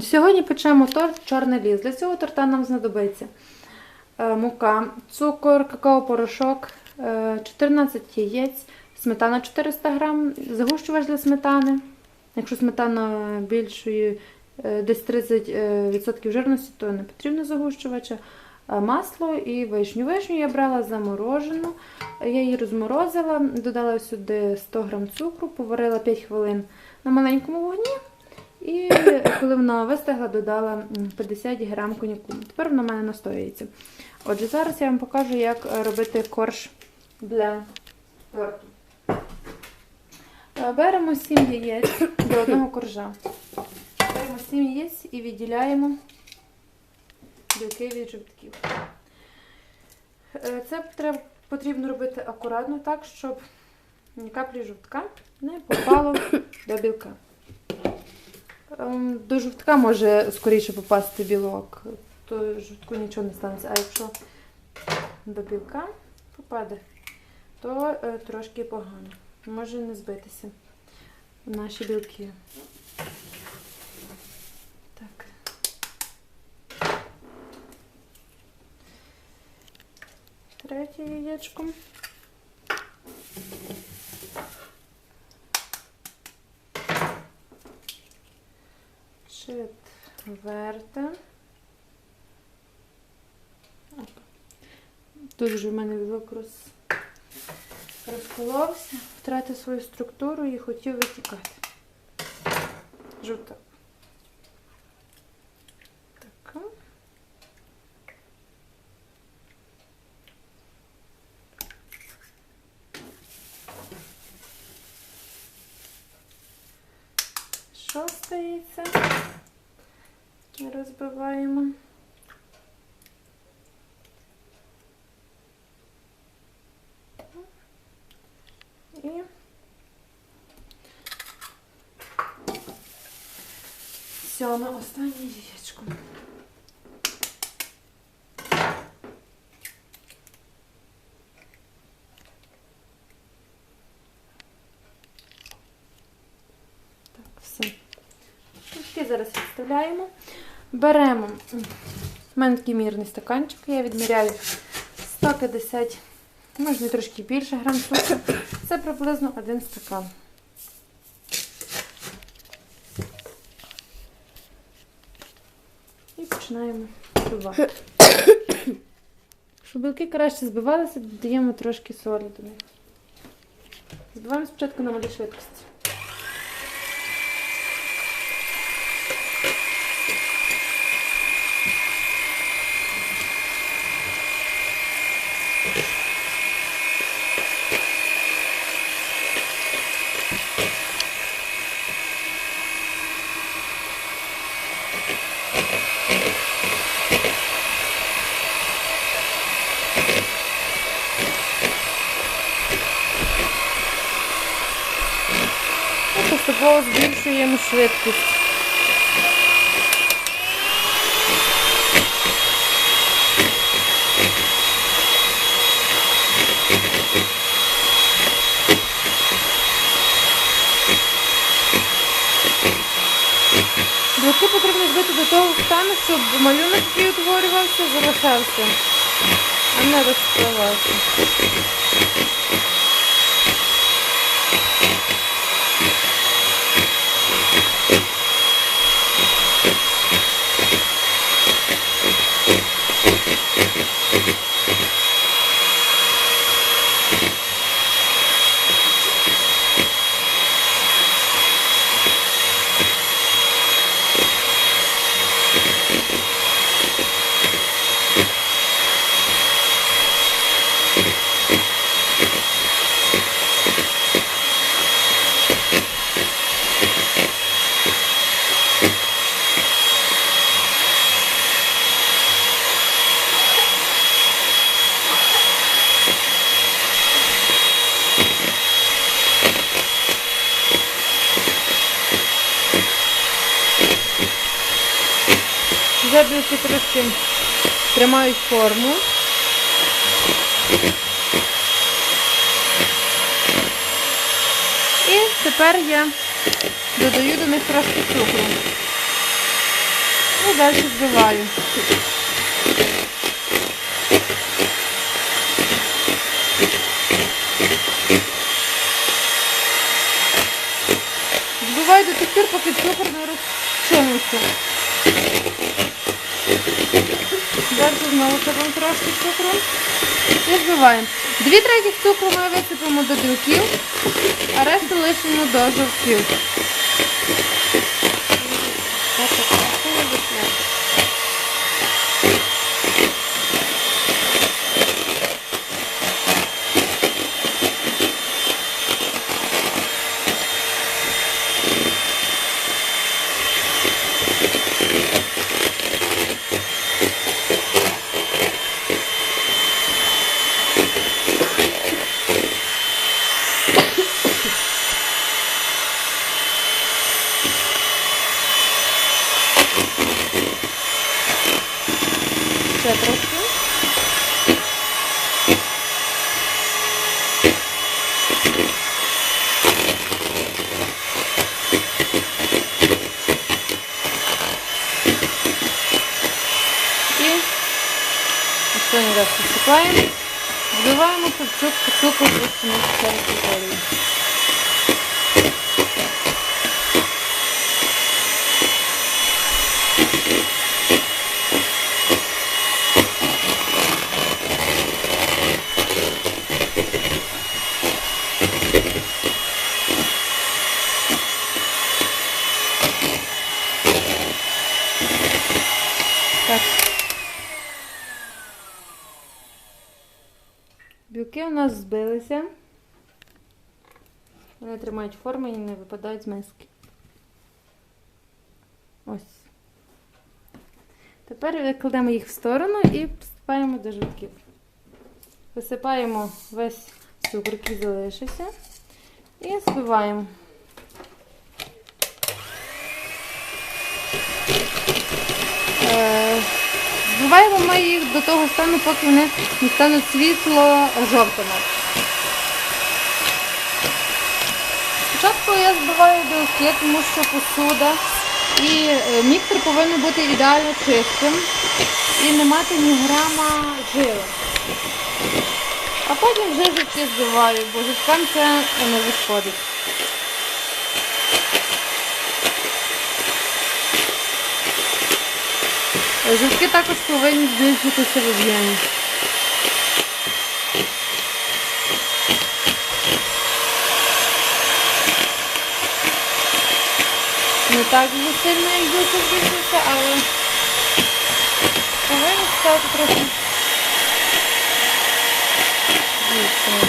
Сьогодні печемо торт чорний ліс. Для цього торта нам знадобиться е, мука, цукор, какао-порошок, е, 14 яєць, сметана 400 грам, загущувач для сметани. Якщо сметана більшої, е, десь 30% жирності, то не потрібно загущувача. Е, Масло і вишню. Вишню я брала заморожену, я її розморозила, додала сюди 100 грам цукру, поварила 5 хвилин на маленькому вогні. І коли вона вистигла, додала 50 грам коньяку. Тепер вона в мене настоюється. Отже, зараз я вам покажу, як робити корж для торту. Е, Беремо 7 яєць до одного коржа. Беремо 7 яєць і відділяємо білки від жовтків. Е, Це потрібно робити акуратно так, щоб ні каплі жовтка не попало до білка. Ем, До жовтка може скоріше попасти білок, то жовтку нічого не станеться. А якщо до білка попаде, то е, трошки погано. Може не збитися наші білки. Так. Третє яєчко. Четверте. Тут вже в мене білок роз... розколовся, втратив свою структуру і хотів витікати. Жовток. Розбиваємо. І сьоме останнє яєчко. Все. Зараз відставляємо. Беремо. У мене такий мірний стаканчик, я відміряю 150, можна трошки більше грам цукру. Це приблизно один стакан. І починаємо збивати. Щоб білки краще збивалися, додаємо трошки солі до них. Збиваємо спочатку на малій швидкості. Поступово збільшуємо швидкість. Білки потрібно збити до того стану, щоб малюнок, який утворювався, залишався, а не розпливався. Трошки тримають форму. І тепер я додаю до них трошки цукру. і далі збиваю. Збиваю до тих пір, поки цукор не розчиниться. Далі знову сипемо трошки цукру. І збиваємо. Дві третіх цукру ми висипемо до білків, а решту лишимо до жовтків. Ще трошки. І останній раз цукор, цукор просто не втікає з олії. Білки у нас збилися. Вони тримають форму і не випадають з миски. Ось. Тепер кладемо їх в сторону і всипаємо до жовтків. Висипаємо весь цукор, який залишився, і збиваємо. Е, Збиваємо ми їх до того стану, поки вони не стануть світло жовтими. Спочатку я збиваю білки, тому що посуда і е, міксер повинен бути ідеально чистим і не мати ні грама жили. А потім вже жовтки збиваю, бо жовткам це не виходить. Жовтки також повинні збільшитися в об'ємі. Не так вже сильно, як більше збільшився, але повинні стати трохи більше.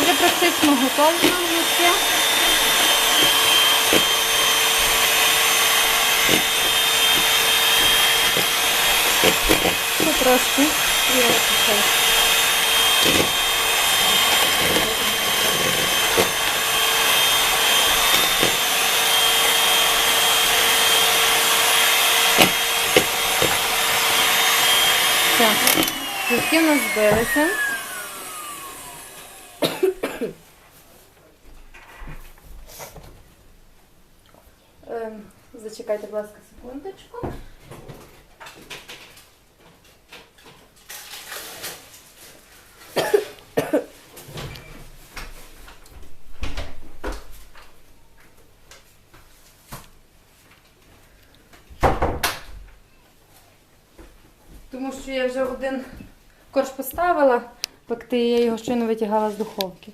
Вже практично готові нам жовтки. Ще трошки. Я все. Все. У нас збилися. Ем, Зачекайте, будь ласка, секундочку. Тому що я вже один корж поставила, пекти, я його щойно витягала з духовки.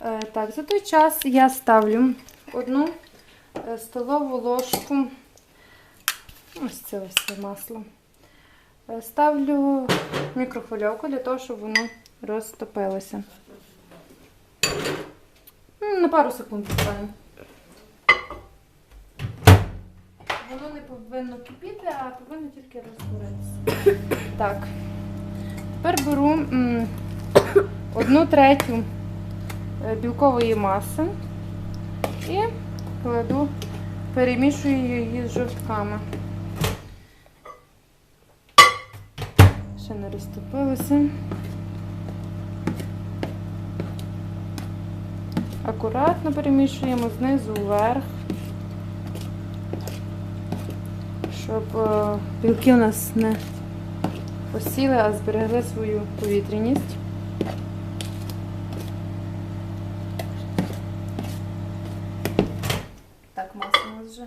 Е, так, за той час я ставлю одну е, столову ложку Ось це ось це масло. Е, Ставлю мікрохвильовку для того, щоб воно розтопилося. На пару секунд буквально. Воно не повинно кипіти, а повинно тільки розтворитися. Так. Тепер беру одну третю е, білкової маси і кладу, перемішую її з жовтками. Ще не розтопилося. Акуратно перемішуємо знизу вверх, щоб е, білки у нас не посіли, а зберегли свою повітряність. Так, масло у нас вже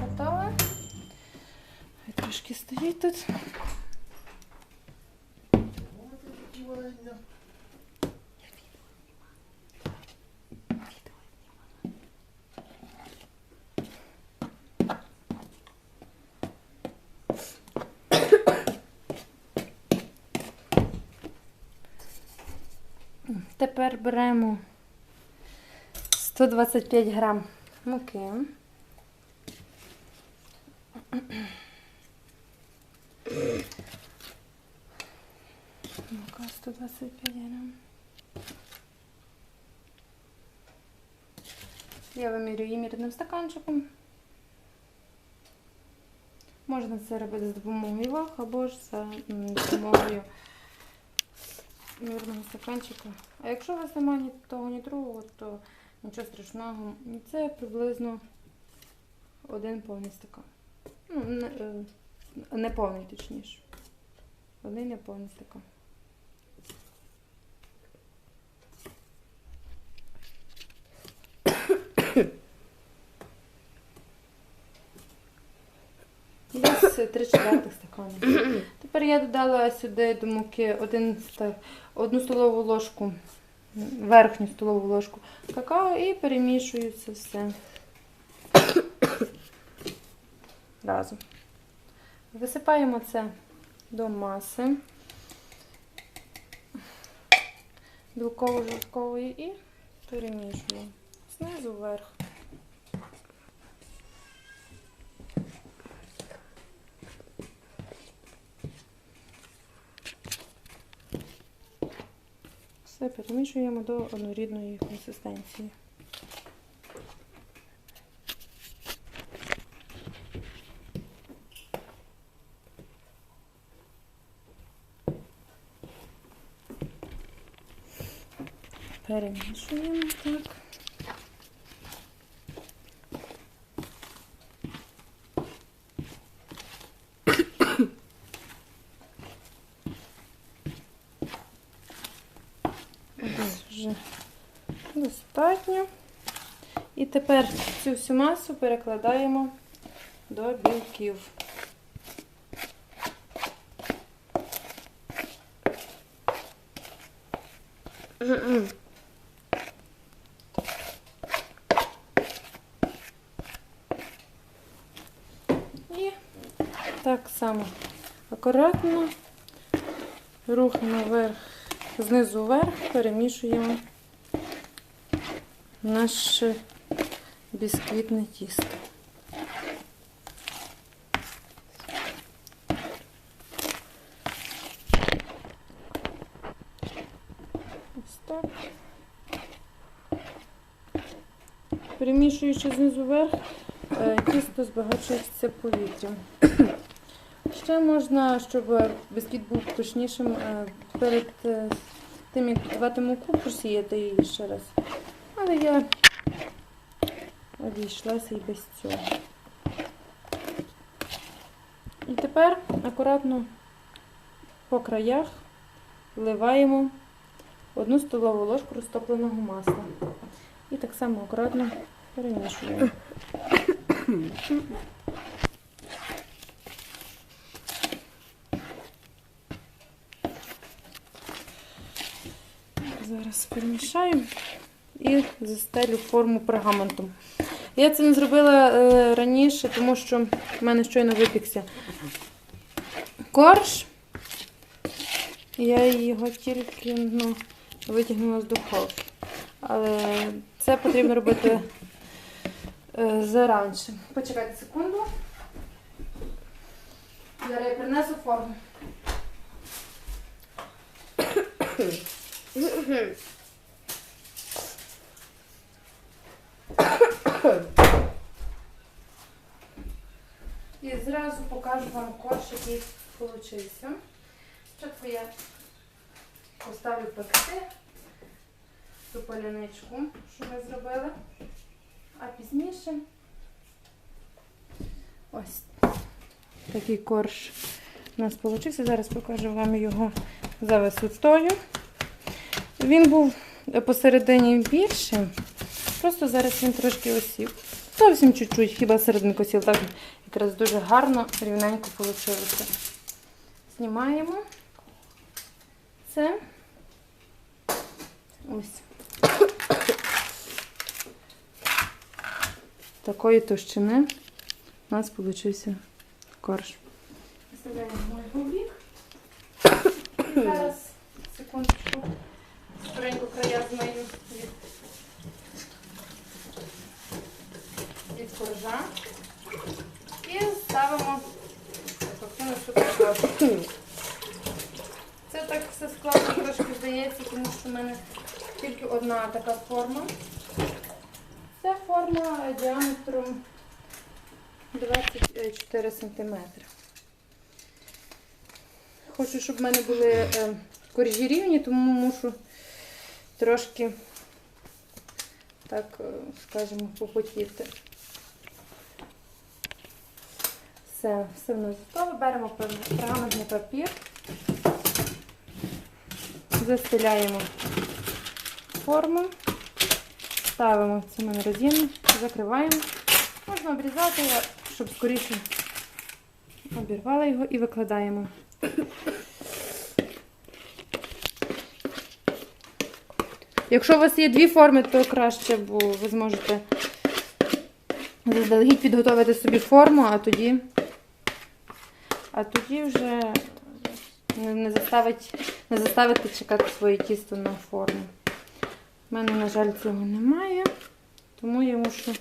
готове. Хай Трошки стоїть тут. Тепер беремо 125 грам муки. Мука 125 грам. Я вимірюю її мірним стаканчиком. Можна це робити за допомогою ваг або ж за допомогою мірного стаканчика. А якщо у вас немає ні того, ні другого, то нічого страшного. Це приблизно один повний стакан. Ну, не, е, не повний, точніше. Один неповний стакан. Десь е, три четвертих стакана. Тепер я додала сюди до муки один, одну столову ложку, верхню столову ложку какао і перемішую це все разом. Висипаємо це до маси білково-жовткової і перемішуємо знизу вверх. Все перемішуємо до однорідної консистенції. Перемішуємо так. Ось вже достатньо. І тепер цю всю масу перекладаємо до білків. І так само акуратно рух наверх, знизу вверх перемішуємо наше бісквітне тісто. Ось. Перемішуючи знизу вверх, е, тісто збагачується повітрям. Ще можна, щоб бісквіт був пишнішим, е, перед е, тим, як готувати муку, просіяти її ще раз. Але я обійшлася і без цього. І тепер акуратно по краях вливаємо одну столову ложку розтопленого масла. І так само акуратно перемішуємо. Зараз перемішаю і застелю форму пергаментом. Я це не зробила е, раніше, тому що в мене щойно випікся корж. Я його тільки ну, витягнула з духовки. Але це потрібно робити е, заранше. Почекайте секунду. Зараз я принесу форму. І зразу покажу вам корж, який получився. Спочатку я поставлю пекти ту поляничку, що ми зробили. А пізніше ось такий корж у нас вийшов. Зараз покажу вам його за висотою. Він був посередині більшим, просто зараз він трошки осів. Зовсім чуть-чуть, хіба серединку сіл, так якраз дуже гарно, рівненько вийшло. Знімаємо це. Ось. Такої товщини у нас вийшов корж. Виставляємо мою бік. Зараз, секундочку, скоренько края змию від, від коржа. І ставимо супер Це так все складно трошки здається, тому що в мене тільки одна така форма. Це форма діаметром 24 см. Хочу, щоб в мене були е, коржі рівні, тому мушу трошки, так, е, скажімо, попотіти. Все, все в нас готове. Беремо пергаментний папір, застеляємо форму, ставимо в мене роз'єм, закриваємо. Можна обрізати, щоб скоріше обірвала його і викладаємо. Якщо у вас є дві форми, то краще, бо ви зможете заздалегідь підготувати собі форму, а тоді, а тоді вже не, заставить, не заставити чекати своє тісто на форму. У мене, на жаль, цього немає, тому я мушу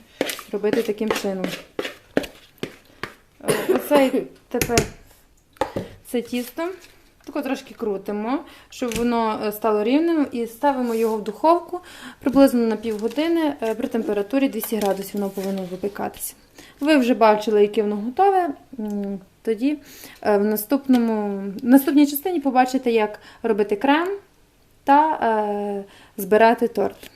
робити таким чином. Е, Оце тепер це тісто. Тако трошки крутимо, щоб воно е, стало рівним, і ставимо його в духовку приблизно на півгодини е, при температурі 200 градусів воно повинно випікатися. Ви вже бачили, яке воно готове. Тоді е, в, наступному, наступній частині побачите, як робити крем та е, збирати торт.